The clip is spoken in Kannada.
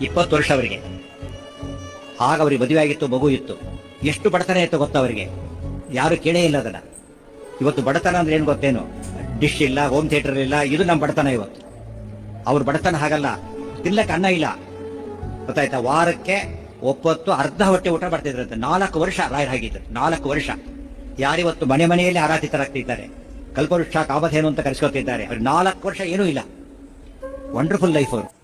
ಇಪ್ಪತ್ತು ವರ್ಷ ಅವರಿಗೆ. ಆಗ ಅವರಿಗೆ ಮದುವೆ ಆಗಿತ್ತು, ಮಗು ಇತ್ತು. ಎಷ್ಟು ಬಡತನ ಇತ್ತು ಗೊತ್ತ ಅವರಿಗೆ? ಯಾರು ಕೇಳೇ ಇಲ್ಲ ಅದನ್ನ. ಇವತ್ತು ಬಡತನ ಅಂದ್ರೆ ಏನು ಗೊತ್ತೇನು? ಡಿಶ್ ಇಲ್ಲ ಹೋಮ್ ಥಿಯೇಟರ್ ಇಲ್ಲ, ಇದು ನಮ್ಮ ಬಡತನ ಇವತ್ತು. ಅವ್ರ ಬಡತನ ಹಾಗಲ್ಲ. ತಿನ್ನಕ್ಕೆ ಅನ್ನ ಇಲ್ಲ. ಗೊತ್ತಾಯ್ತಾ? ವಾರಕ್ಕೆ ಒಪ್ಪತ್ತು, ಅರ್ಧ ಹೊಟ್ಟೆ ಊಟ ಮಾಡ್ತಿದ್ರಂತೆ ನಾಲ್ಕು ವರ್ಷ ರಾಯರ್ ಆಗಿದ್ರು ನಾಲ್ಕು ವರ್ಷ. ಯಾರಿವತ್ತು ಮನೆ ಮನೆಯಲ್ಲಿ ಆರಾಧಿತರಾಗ್ತಿದ್ದಾರೆ ಕಲ್ಪವೃಕ್ಷ, ಕಾಮಧೇನು ಅಂತ ಕರೆಸ್ಕೊತಿದ್ದಾರೆ. ಅವ್ರು ನಾಲ್ಕು ವರ್ಷ ಏನೂ ಇಲ್ಲ. ವಂಡರ್ಫುಲ್ ಲೈಫ್ ಅವರು.